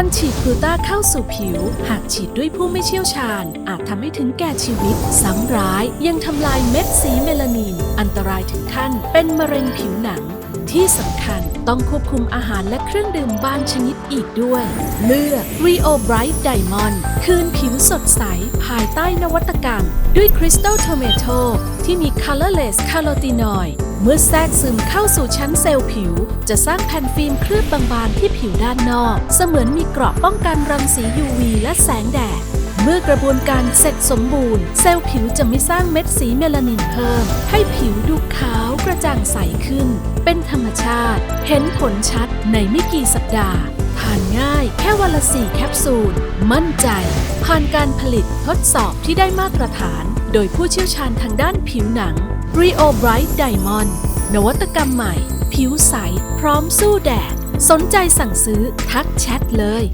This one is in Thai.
การฉีดกลูตาเข้าสู่ผิว หากฉีดด้วยผู้ไม่เชี่ยวชาญ อาจทำให้ถึงแก่ชีวิต ซ้ำร้ายยังทำลายเม็ดสีเมลานิน อันตรายถึงขั้น เป็นมะเร็งผิวหนัง ที่สำคัญต้องควบคุมอาหารและเครื่องดื่มบางชนิดอีกด้วย เลือก Rio Bright Diamond คืนผิวสดใส ภายใต้นวัตกรรม ด้วย Crystal Tomato ที่มี Colorless Carotenoid เมื่อแทรกซึมเข้าสู่ชั้นเซลล์ผิว จะสร้างแผ่นฟิล์มเคลือบบางๆที่ผิวด้านนอก เสมือนมีเกราะป้องกันรังสี UV และแสงแดดเมื่อกระบวนการเสร็จสมบูรณ์ เซลล์ผิวจะไม่สร้างเม็ดสีเมลานินเพิ่ม ให้ผิวดูขาวกระจ่างใสขึ้นาติ เห็นผลชัดในไม่กี่สัปดาห์ ทานง่ายแค่วันละสี่แคปซูล มั่นใจ ผ่านการผลิตทดสอบที่ได้มาตรฐาน โดยผู้เชี่ยวชาญทางด้านผิวหนัง Rio Bright Diamond นวัตกรรมใหม่ ผิวใส พร้อมสู้แดด สนใจสั่งซื้อทักแชทเลย